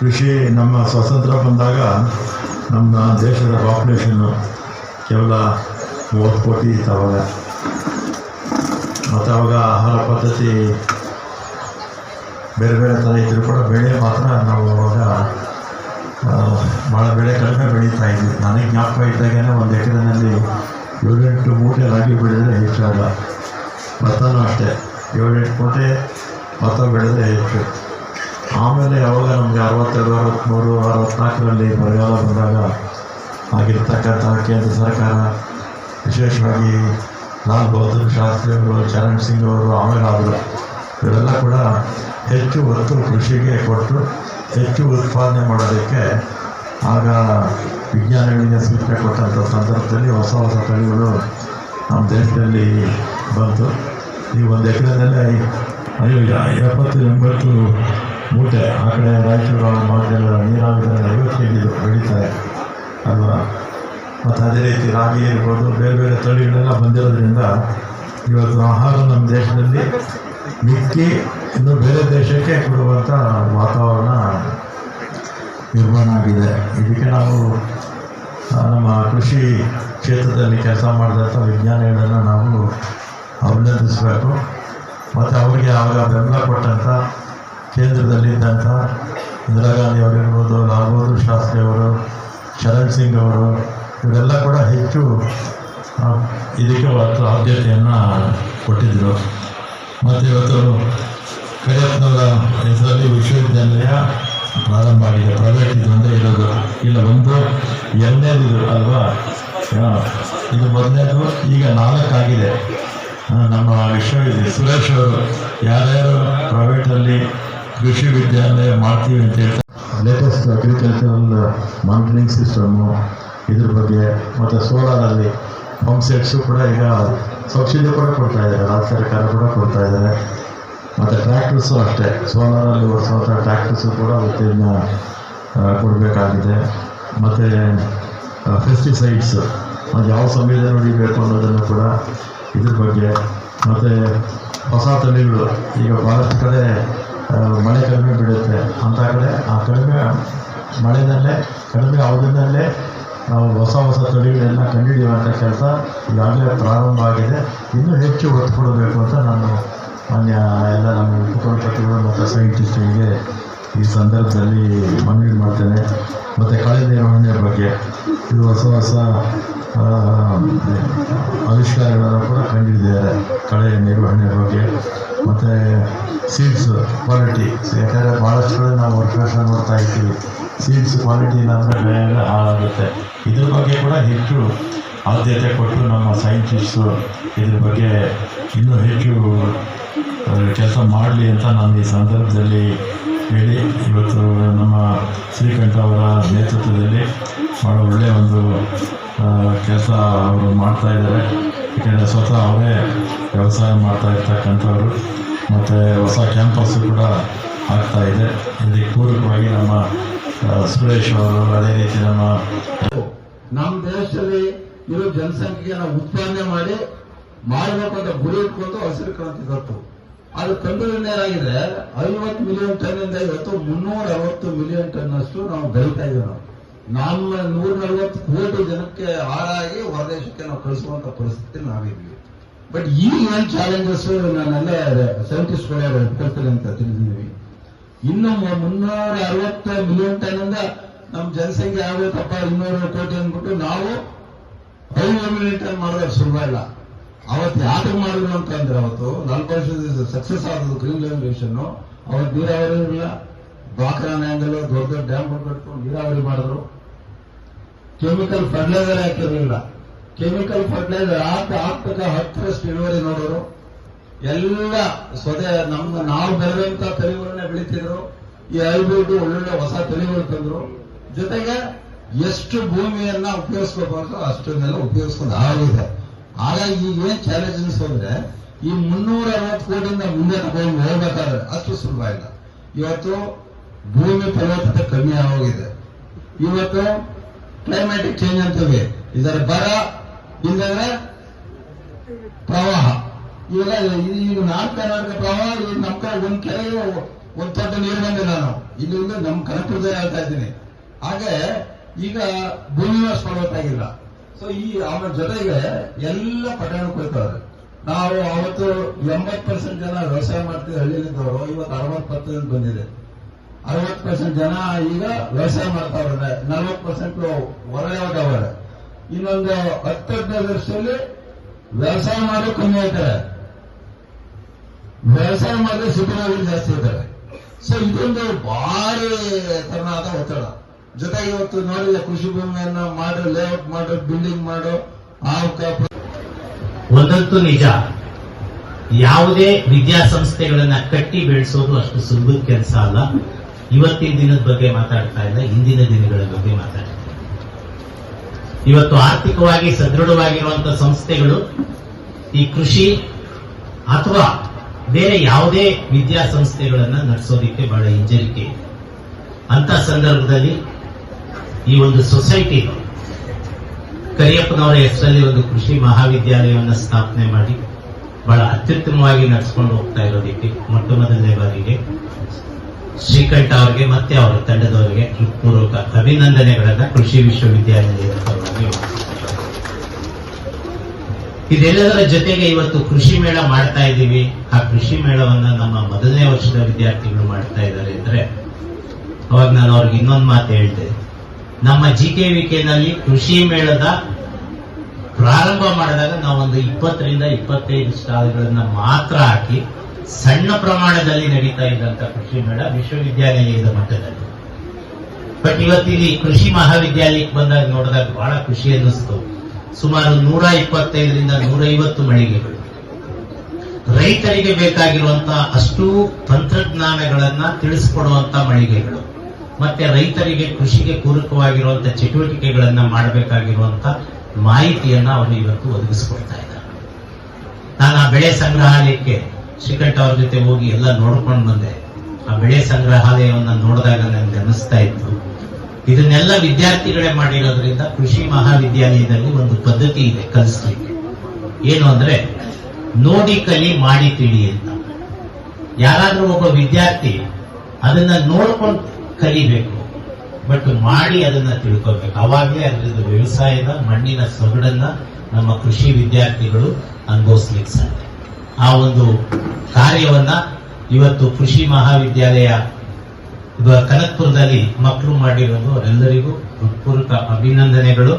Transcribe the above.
ಕೃಷಿ ನಮ್ಮ ಸ್ವಾತಂತ್ರ್ಯ ಬಂದಾಗ ನಮ್ಮ ದೇಶದ ಪಾಪ್ಯುಲೇಷನ್ನು ಕೇವಲ ಮೂವತ್ತು ಕೋಟಿ ಇತ್ತು ಮತ್ತು ಅವಾಗ ಆಹಾರ ಪದ್ಧತಿ ಬೇರೆ ಬೇರೆ ಥರ ಇದ್ದರೂ ಕೂಡ ಬೆಳೆ ಮಾತ್ರ ನಾವು ಅವಾಗ ಭಾಳ ಬೆಳೆ ಕಡಿಮೆ ಬೆಳೀತಾ ಇದ್ವಿ. ನನಗೆ ಜ್ಞಾಪಕ ಇದ್ದಾಗೇನೆ ಒಂದು ಎಕರೆನಲ್ಲಿ ಏಳೆಂಟು ಮೂಟೆ ರಾಗಿ ಬೆಳೆದರೆ ಹೆಚ್ಚಾಗ ಭತ್ತನೂ ಅಷ್ಟೇ. ಏಳೆಂಟು ಮೂಟೆ ಭತ್ತ ಬೆಳೆದರೆ ಹೆಚ್ಚು. ಆಮೇಲೆ ಯಾವಾಗ ನಮಗೆ ಅರವತ್ತೆರಡು ಅರವತ್ತ್ಮೂರು ಅರವತ್ತ್ನಾಲ್ಕರಲ್ಲಿ ಬರಗಾಲ ಬಂದಾಗ ಆಗಿರ್ತಕ್ಕಂಥ ಕೇಂದ್ರ ಸರ್ಕಾರ ವಿಶೇಷವಾಗಿ ಲಾಲ್ ಬಹದ್ದೂರ್ ಶಾಸ್ತ್ರಿ ಅವರು, ಚರಣ್ ಸಿಂಗ್ ಅವರು, ಆಮೇಲೆ ಆದರು ಇವೆಲ್ಲ ಕೂಡ ಹೆಚ್ಚು ಒತ್ತು ಕೃಷಿಗೆ ಕೊಟ್ಟು ಹೆಚ್ಚು ಉತ್ಪಾದನೆ ಮಾಡೋದಕ್ಕೆ ಆಗ ವಿಜ್ಞಾನಿಗಳಿಗೆ ಸೂಚನೆ ಕೊಟ್ಟಂಥ ಸಂದರ್ಭದಲ್ಲಿ ಹೊಸ ಹೊಸ ತಳಿಗಳು ನಮ್ಮ ದೇಶದಲ್ಲಿ ಬಂತು. ಈ ಒಂದು ಎಕರೆದಲ್ಲೇ ಎಪ್ಪತ್ತು ಎಂಬತ್ತು ಮೂಟೆ, ಆ ಕಡೆ ರಾಯಚೂರು ಮಾಡಿದೆಲ್ಲ ನೀರಾವರಿ ಐವತ್ತು ಕೆ ಜಿ ಬೆಳೀತಾರೆ ಅಲ್ವಾ? ಮತ್ತು ಅದೇ ರೀತಿ ರಾಗಿ ಇರ್ಬೋದು, ಬೇರೆ ಬೇರೆ ತಳಿಗಳೆಲ್ಲ ಬಂದಿರೋದ್ರಿಂದ ಇವತ್ತು ಆಹಾರ ನಮ್ಮ ದೇಶದಲ್ಲಿ ಮಿಕ್ಕಿ ಇನ್ನು ಬೇರೆ ದೇಶಕ್ಕೆ ಕೊಡುವಂಥ ವಾತಾವರಣ ನಿರ್ಮಾಣ ಆಗಿದೆ. ಇದಕ್ಕೆ ನಾವು ನಮ್ಮ ಕೃಷಿ ಕ್ಷೇತ್ರದಲ್ಲಿ ಕೆಲಸ ಮಾಡಿದಂಥ ವಿಜ್ಞಾನಿಗಳನ್ನು ನಾವು ಅಭಿನಂದಿಸಬೇಕು. ಮತ್ತು ಅವರಿಗೆ ಆವಾಗ ಬೆಂಬಲ ಕೊಟ್ಟಂಥ ಕೇಂದ್ರದಲ್ಲಿದ್ದಂಥ ಇಂದಿರಾ ಗಾಂಧಿ ಅವರಿರ್ಬೋದು ಲಾಲ್ ಬಹದ್ದೂರ್ ಶಾಸ್ತ್ರಿ ಅವರು, ಶರಣ್ ಸಿಂಗ್ ಅವರು, ಇವರೆಲ್ಲ ಕೂಡ ಹೆಚ್ಚು ಇದಕ್ಕೆ ಒಂದು ಆದ್ಯತೆಯನ್ನು ಕೊಟ್ಟಿದ್ದರು ಮತ್ತು ಇವತ್ತು ಕರಿಯಪ್ಪನವರ ಹೆಸರಲ್ಲಿ ವಿಶ್ವವಿದ್ಯಾನಿಲಯ ಪ್ರಾರಂಭ ಆಗಿದೆ. ಪ್ರೈವೇಟ್ ಇದು ಒಂದೇ ಇರೋದು. ಇಲ್ಲ, ಒಂದು ಎರಡನೇದು ಅಲ್ವಾ? ಇದು ಮೊದಲನೇದು, ಈಗ ನಾಲ್ಕಾಗಿದೆ. ನಮ್ಮ ವಿಶ್ವವಿದ್ಯಾಲಯ ಸುರೇಶ್ ಅವರು, ಯಾರ್ಯಾರು ಪ್ರೈವೇಟಲ್ಲಿ ಕೃಷಿ ವಿದ್ಯಾಲಯ ಮಾಡ್ತೀವಿ ಅಂತ ಹೇಳ್ತಾರೆ. ಲೇಟೆಸ್ಟ್ ಅಗ್ರಿಕಲ್ಚರಲ್ ಮಾನಿಟರಿಂಗ್ ಸಿಸ್ಟಮು ಇದ್ರ ಬಗ್ಗೆ, ಮತ್ತು ಸೋಲಾರಲ್ಲಿ ಪಂಪ್ ಸೆಟ್ಸು ಕೂಡ ಈಗ ಸಬ್ಸಿಡಿ ಕೂಡ ಕೊಡ್ತಾ ಇದ್ದಾರೆ, ರಾಜ್ಯ ಸರ್ಕಾರ ಕೂಡ ಕೊಡ್ತಾ ಇದ್ದಾರೆ. ಮತ್ತು ಟ್ರ್ಯಾಕ್ಟರ್ಸು ಅಷ್ಟೇ ಸೋಲಾರಲ್ಲಿ ಓಡಿಸುವಂಥ ಟ್ರ್ಯಾಕ್ಟರ್ಸು ಕೂಡ ಉತ್ತೇಜನ ಕೊಡಬೇಕಾಗಿದೆ. ಮತ್ತು ಫೆಸ್ಟಿಸೈಡ್ಸ್ ಅದು ಯಾವ ಸಮಯದಲ್ಲಿ ಹೊಡಿಬೇಕು ಅನ್ನೋದನ್ನು ಕೂಡ ಇದ್ರ ಬಗ್ಗೆ, ಮತ್ತು ಹೊಸ ತಳಿಗಳು, ಈಗ ಭಾಳಷ್ಟು ಕಡೆ ಮಳೆ ಕಡಿಮೆ ಬೀಳುತ್ತೆ. ಅಂಥ ಕಡೆ ಆ ಕಡಿಮೆ ಮಳೆಯಲ್ಲೇ ಕಡಿಮೆ ಅವಧಿನಲ್ಲೇ ನಾವು ಹೊಸ ಹೊಸ ತಳಿಗಳನ್ನು ಕಂಡುಹಿಡಿಯುವಂಥ ಕೆಲಸ ಈಗಾಗಲೇ ಪ್ರಾರಂಭ ಆಗಿದೆ. ಇನ್ನೂ ಹೆಚ್ಚು ಒತ್ತು ಕೊಡಬೇಕು ಅಂತ ನಾನು ಮಾನ್ಯ ಎಲ್ಲ ನಮ್ಮ ಉಪಕುಲಪತಿಗಳು ಮತ್ತು ಸೈಂಟಿಸ್ಟ್ಗಳಿಗೆ ಈ ಸಂದರ್ಭದಲ್ಲಿ ಮನವಿ ಮಾಡ್ತೇನೆ. ಮತ್ತು ಕಳೆ ನಿರ್ವಹಣೆ ಬಗ್ಗೆ ಇದು ಹೊಸ ಹೊಸ ಆವಿಷ್ಕಾರಗಳನ್ನು ಕೂಡ ಕಂಡಿದ್ದಾರೆ ಕಳೆ ನಿರ್ವಹಣೆ ಬಗ್ಗೆ. ಮತ್ತು ಸೀಡ್ಸ್ ಕ್ವಾಲಿಟಿ ಯಾಕಂದರೆ ಭಾಳಷ್ಟು ನಾವು ವರ್ಕರ್ಸ್ ನೋಡ್ತಾ ಇರ್ತೀವಿ. ಸೀಡ್ಸ್ ಕ್ವಾಲಿಟಿ ಇಲ್ಲಾಂದರೆ ಬೇಗ ಹಾಳಾಗುತ್ತೆ. ಇದ್ರ ಬಗ್ಗೆ ಕೂಡ ಹೆಚ್ಚು ಆದ್ಯತೆ ಕೊಟ್ಟು ನಮ್ಮ ಸೈಂಟಿಸ್ಟು ಇದ್ರ ಬಗ್ಗೆ ಇನ್ನೂ ಹೆಚ್ಚು ಕೆಲಸ ಮಾಡಲಿ ಅಂತ ನಾನು ಈ ಸಂದರ್ಭದಲ್ಲಿ ಹೇಳಿ, ಇವತ್ತು ನಮ್ಮ ಶ್ರೀಕಂಠ ಅವರ ನೇತೃತ್ವದಲ್ಲಿ ಭಾಳ ಒಳ್ಳೆಯ ಒಂದು ಕೆಲಸ ಅವರು ಮಾಡ್ತಾ ಇದ್ದಾರೆ. ಯಾಕೆಂದರೆ ಸ್ವತಃ ಅವರೇ ವ್ಯವಸಾಯ ಮಾಡ್ತಾ ಇರ್ತಕ್ಕಂಥವ್ರು. ಮತ್ತು ಹೊಸ ಕ್ಯಾಂಪಸ್ಸು ಕೂಡ ಆಗ್ತಾ ಇದೆ. ಇಲ್ಲಿ ಪೂರಕವಾಗಿ ನಮ್ಮ ಸುರೇಶ್ ಅವರು ಅದೇ ರೀತಿ ನಮ್ಮ ನಮ್ಮ ದೇಶದಲ್ಲಿ ಇರೋ ಜನಸಂಖ್ಯೆಗೆ ನಾವು ಉತ್ಪಾದನೆ ಮಾಡಿ ಮಾಡಬೇಕಂತ ಗುರಿ ಇಟ್ಕೊಂಡು ಹಸಿರು ಕ್ರಾಂತಿ ತಪ್ಪು ಅದು ಏನಾಗಿದೆ ಐವತ್ತು ಮಿಲಿಯನ್ ಟನ್ ಇಂದ ಇವತ್ತು ಮುನ್ನೂರ ಅರವತ್ತು ಮಿಲಿಯನ್ ಟನ್ ಅಷ್ಟು ನಾವು ಬೆಳೀತಾ ಇದ್ದೀವಿ ನಾವು. ನಮ್ಮ ನೂರ ನಲವತ್ತು ಕೋಟಿ ಜನಕ್ಕೆ ಹಾಳಾಗಿ ಹೊರದೇಶಕ್ಕೆ ನಾವು ಕಳಿಸುವಂತ ಪರಿಸ್ಥಿತಿ ನಾವಿದ್ವಿ ಬಟ್ ಈ ಏನ್ ಚಾಲೆಂಜಸ್ ನನ್ನೆಲ್ಲ ಸೈಂಟಿಸ್ಟ್ ಕಳ್ತಾರೆ ಅಂತ ತಿಳಿದಿದ್ದೀವಿ. ಇನ್ನು ಮುನ್ನೂರ ಅರವತ್ತು ಮಿಲಿಯನ್ ಟನ್ ಇಂದ ನಮ್ಮ ಜನಸಂಖ್ಯೆ ಆಗಬೇಕಪ್ಪ, ಇನ್ನೂರ ಕೋಟಿ ಅಂದ್ಬಿಟ್ಟು ನಾವು ಐನೂರು ಮಿಲಿಯನ್ ಟನ್ ಮಾಡಿದ್ರೆ ಸುಲಭ ಇಲ್ಲ. ಅವತ್ತು ಯಾಕೆ ಮಾಡಿದ್ರು ಅಂತಂದ್ರೆ ಅವತ್ತು ನಾಲ್ಕು ವರ್ಷದ ಸಕ್ಸಸ್ ಆದದ್ದು ಗ್ರೀನ್ ರೆವಲ್ಯೂಷನ್ ಅವತ್ತು ನೀರಾವರಿ ಇಲ್ಲ ಬಾಕ್ರಾನ್ ಆ್ಯಂಗಲ್ ದೊಡ್ಡ ದೊಡ್ಡ ಡ್ಯಾಮ್ ಕಟ್ಕೊಂಡು ನೀರಾವರಿ ಮಾಡಿದ್ರು. ಕೆಮಿಕಲ್ ಫರ್ಟಿಲೈಸರ್ ಹಾಕಿರಲಿಲ್ಲ. ಕೆಮಿಕಲ್ ಫರ್ಟಿಲೈಸರ್ ಹಾಕ ಹಾಕ್ತಕ್ಕ ಹತ್ತರಷ್ಟು ಇಳುವರಿ ನೋಡೋರು, ಎಲ್ಲ ಸ್ವದೆ ನಮ್ಮ ನಾವು ಬೆಳೆದಂತ ತಳಿಗಳನ್ನ ಬೆಳೀತಿದ್ರು, ಈ ಹೈಬ್ರಿಡ್ ಒಳ್ಳೊಳ್ಳೆ ಹೊಸ ತಳಿಗಳು ತಂದ್ರು. ಜೊತೆಗೆ ಎಷ್ಟು ಭೂಮಿಯನ್ನ ಉಪಯೋಗಿಸ್ಕೋಬಾರ್ದು ಅಷ್ಟನ್ನೆಲ್ಲ ಉಪಯೋಗಿಸ್ಕೊಂಡು ಆಗಿದೆ. ಹಾಗಾಗಿ ಈಗ ಏನ್ ಚಾಲೆಂಜ್ ಅನ್ಸೋದ್ರೆ ಈ ಮುನ್ನೂರ ಅರವತ್ತು ಕೋಟಿಯಿಂದ ಮುಂದೆ ತಗೊಂಡು ಹೋಗ್ಬೇಕಾದ್ರೆ ಅಷ್ಟು ಸುಲಭ ಇಲ್ಲ. ಇವತ್ತು ಭೂಮಿ ಫಲವತ್ತತೆ ಕಮ್ಮಿ ಆಗೋಗಿದೆ. ಇವತ್ತು ಕ್ಲೈಮ್ಯಾಟಿಕ್ ಚೇಂಜ್ ಅಂತೀವಿ ಇದರ ಬರ ಇಲ್ಲದ್ರೆ ಪ್ರವಾಹ ಇವೆಲ್ಲ ಈಗ ನಾರ್ತ್ ಕರ್ನಾಟಕ ಪ್ರವಾಹ, ಈಗ ನಮ್ಮ ಕಡೆ ಒಂದ್ ಕೆರೆ, ಒಂದು ದೊಡ್ಡ ನೀರು ಬಂದಿಲ್ಲ ನಾನು. ಇಲ್ಲಿಂದ ನಮ್ಮ ಕನಕಪುರದಲ್ಲಿ ಹೇಳ್ತಾ ಇದ್ದೀನಿ. ಹಾಗೆ ಈಗ ಭೂಮಿ ವಾಸ ಮಾಡಬೇಕಾಗಿಲ್ಲ. ಸೊ ಈ ಅವರ ಜೊತೆಗೆ ಎಲ್ಲ ಪಟ್ಟಣಕ್ಕೆ ಹೋಗ್ತಾವ್ರೆ ನಾವು ಅವತ್ತು ಎಂಬತ್ ಪರ್ಸೆಂಟ್ ಜನ ವ್ಯವಸಾಯ ಮಾಡ್ತಿದ್ದ ಹಳ್ಳಿಲಿದ್ದವರು ಇವತ್ತು ಅರವತ್ತು ಪರ್ಸೆಂಟ್ ಬಂದಿದೆ. ಅರವತ್ತು ಪರ್ಸೆಂಟ್ ಜನ ಈಗ ವ್ಯವಸಾಯ ಮಾಡ್ತಾವ್ರೆ. ನಲ್ವತ್ತು ಪರ್ಸೆಂಟ್ ಹೊರಗಡೆ ಇನ್ನೊಂದು ಹತ್ತು ಹದಿನೈದು ವರ್ಷದಲ್ಲಿ ವ್ಯವಸಾಯ ಮಾಡೋದು ಕಮ್ಮಿ ಆಯ್ತಾರೆ ವ್ಯವಸಾಯ ಮಾಡಿದ್ರೆ ಸಿಟಿಗಳಲ್ಲಿ ಜಾಸ್ತಿ ಇದ್ದಾರೆ. ಸೊ ಇದೊಂದು ಭಾರಿ ತರನಾದ ಒತ್ತಡ. ಜೊತೆಗೆ ಇವತ್ತು ನೋಡಿದ ಕೃಷಿ ಭೂಮಿಯನ್ನ ಮಾಡೋ ಲೇಔಟ್ ಮಾಡೋ ಬಿಲ್ಡಿಂಗ್ ಮಾಡೋ ಆ ಒಂದಂತೂ ನಿಜ. ಯಾವುದೇ ವಿದ್ಯಾಸಂಸ್ಥೆಗಳನ್ನ ಕಟ್ಟಿ ಬೆಳೆಸೋದು ಅಷ್ಟು ಸುಲಭದ ಕೆಲಸ ಅಲ್ಲ. ಇವತ್ತಿನ ದಿನದ ಬಗ್ಗೆ ಮಾತಾಡ್ತಾ ಇಲ್ಲ ಹಿಂದಿನ ದಿನಗಳ ಬಗ್ಗೆ ಮಾತಾಡ್ತಾ. ಇವತ್ತು ಆರ್ಥಿಕವಾಗಿ ಸದೃಢವಾಗಿರುವಂತಹ ಸಂಸ್ಥೆಗಳು ಈ ಕೃಷಿ ಅಥವಾ ಬೇರೆ ಯಾವುದೇ ವಿದ್ಯಾಸಂಸ್ಥೆಗಳನ್ನ ನಡೆಸೋದಿಕ್ಕೆ ಬಹಳ ಹಿಂಜರಿಕೆ ಅಂತ ಸಂದರ್ಭದಲ್ಲಿ ಈ ಒಂದು ಸೊಸೈಟಿ ಕರಿಯಪ್ಪನವರ ಹೆಸರಲ್ಲಿ ಒಂದು ಕೃಷಿ ಮಹಾವಿದ್ಯಾಲಯವನ್ನು ಸ್ಥಾಪನೆ ಮಾಡಿ ಬಹಳ ಅತ್ಯುತ್ತಮವಾಗಿ ನಡೆಸ್ಕೊಂಡು ಹೋಗ್ತಾ ಇರೋದಕ್ಕೆ ಮೊಟ್ಟ ಮೊದಲನೇ ಬಾರಿಗೆ ಶ್ರೀಕಂಠ ಅವರಿಗೆ ಮತ್ತೆ ಅವರ ತಂಡದವರಿಗೆ ಹೃತ್ಪೂರ್ವಕ ಅಭಿನಂದನೆಗಳನ್ನ ಕೃಷಿ ವಿಶ್ವವಿದ್ಯಾಲಯದ ಪರವಾಗಿ ಇದೆಲ್ಲದರ ಜೊತೆಗೆ ಇವತ್ತು ಕೃಷಿ ಮೇಳ ಮಾಡ್ತಾ ಇದ್ದೀವಿ. ಆ ಕೃಷಿ ಮೇಳವನ್ನ ನಮ್ಮ ಮೊದಲನೇ ವರ್ಷದ ವಿದ್ಯಾರ್ಥಿಗಳು ಮಾಡ್ತಾ ಇದ್ದಾರೆ ಅಂದ್ರೆ ಅವಾಗ ನಾನು ಅವ್ರಿಗೆ ಇನ್ನೊಂದು ಮಾತು ಹೇಳಿದೆ. ನಮ್ಮ ಜಿ ಕೆ ವಿ ನಲ್ಲಿ ಕೃಷಿ ಮೇಳದ ಪ್ರಾರಂಭ ಮಾಡಿದಾಗ ನಾವೊಂದು ಇಪ್ಪತ್ತರಿಂದ ಇಪ್ಪತ್ತೈದು ಸ್ಟಾಲ್ಗಳನ್ನ ಮಾತ್ರ ಹಾಕಿ ಸಣ್ಣ ಪ್ರಮಾಣದಲ್ಲಿ ನಡೀತಾ ಇದ್ದಂತ ಕೃಷಿ ಮೇಳ ವಿಶ್ವವಿದ್ಯಾನಿಲಯದ ಮಟ್ಟದಲ್ಲಿ. ಬಟ್ ಇವತ್ತಿಲ್ಲಿ ಕೃಷಿ ಮಹಾವಿದ್ಯಾಲಯಕ್ಕೆ ಬಂದಾಗ ನೋಡಿದಾಗ ಬಹಳ ಖುಷಿ ಅನ್ನಿಸ್ತು. ಸುಮಾರು ನೂರ ಇಪ್ಪತ್ತೈದರಿಂದ ನೂರೈವತ್ತು ಮಳಿಗೆಗಳು. ರೈತರಿಗೆ ಬೇಕಾಗಿರುವಂತ ಅಷ್ಟು ತಂತ್ರಜ್ಞಾನಗಳನ್ನ ತಿಳಿಸ್ಕೊಡುವಂತ ಮಳಿಗೆಗಳು. ಮತ್ತೆ ರೈತರಿಗೆ ಕೃಷಿಗೆ ಪೂರಕವಾಗಿರುವಂತ ಚಟುವಟಿಕೆಗಳನ್ನ ಮಾಡಬೇಕಾಗಿರುವಂತ ಮಾಹಿತಿಯನ್ನ ಅವರು ಇವತ್ತು ಒದಗಿಸಿಕೊಡ್ತಾ ಇದ್ದಾರೆ. ನಾನು ಆ ಬೆಳೆ ಸಂಗ್ರಹಾಲಯಕ್ಕೆ ಶ್ರೀಕಂಠ ಅವ್ರ ಜೊತೆ ಹೋಗಿ ಎಲ್ಲ ನೋಡ್ಕೊಂಡು ಬಂದೆ. ಆ ಬೆಳೆ ಸಂಗ್ರಹಾಲಯವನ್ನ ನೋಡಿದಾಗ ನನಗೆ ಅನಿಸ್ತಾ ಇತ್ತು. ಇದನ್ನೆಲ್ಲ ವಿದ್ಯಾರ್ಥಿಗಳೇ ಮಾಡಿರೋದ್ರಿಂದ ಕೃಷಿ ಮಹಾವಿದ್ಯಾಲಯದಲ್ಲಿ ಒಂದು ಪದ್ಧತಿ ಇದೆ ಕಲಿಸ್ಲಿಕ್ಕೆ. ಏನು ಅಂದ್ರೆ ನೋಡಿ ಕಲಿ ಮಾಡಿ ತಿಳಿ ಅಂತ. ಯಾರಾದ್ರೂ ಒಬ್ಬ ವಿದ್ಯಾರ್ಥಿ ಅದನ್ನ ನೋಡ್ಕೊಂಡು ಕಲಿಬೇಕು, ಬಟ್ ಮಾಡಿ ಅದನ್ನ ತಿಳ್ಕೊಬೇಕು. ಅವಾಗಲೇ ಅದರಿಂದ ವ್ಯವಸಾಯದ ಮಣ್ಣಿನ ಸೊಗಡನ್ನ ನಮ್ಮ ಕೃಷಿ ವಿದ್ಯಾರ್ಥಿಗಳು ಅನುಭವಿಸ್ಲಿಕ್ಕೆ ಸಾಧ್ಯ. ಆ ಒಂದು ಕಾರ್ಯವನ್ನ ಇವತ್ತು ಕೃಷಿ ಮಹಾವಿದ್ಯಾಲಯ ಕನಕ್ಪುರದಲ್ಲಿ ಮಕ್ಕಳು ಮಾಡಿರೋದು ಅವರೆಲ್ಲರಿಗೂ ಹೃತ್ಪೂರ್ವಕ ಅಭಿನಂದನೆಗಳು.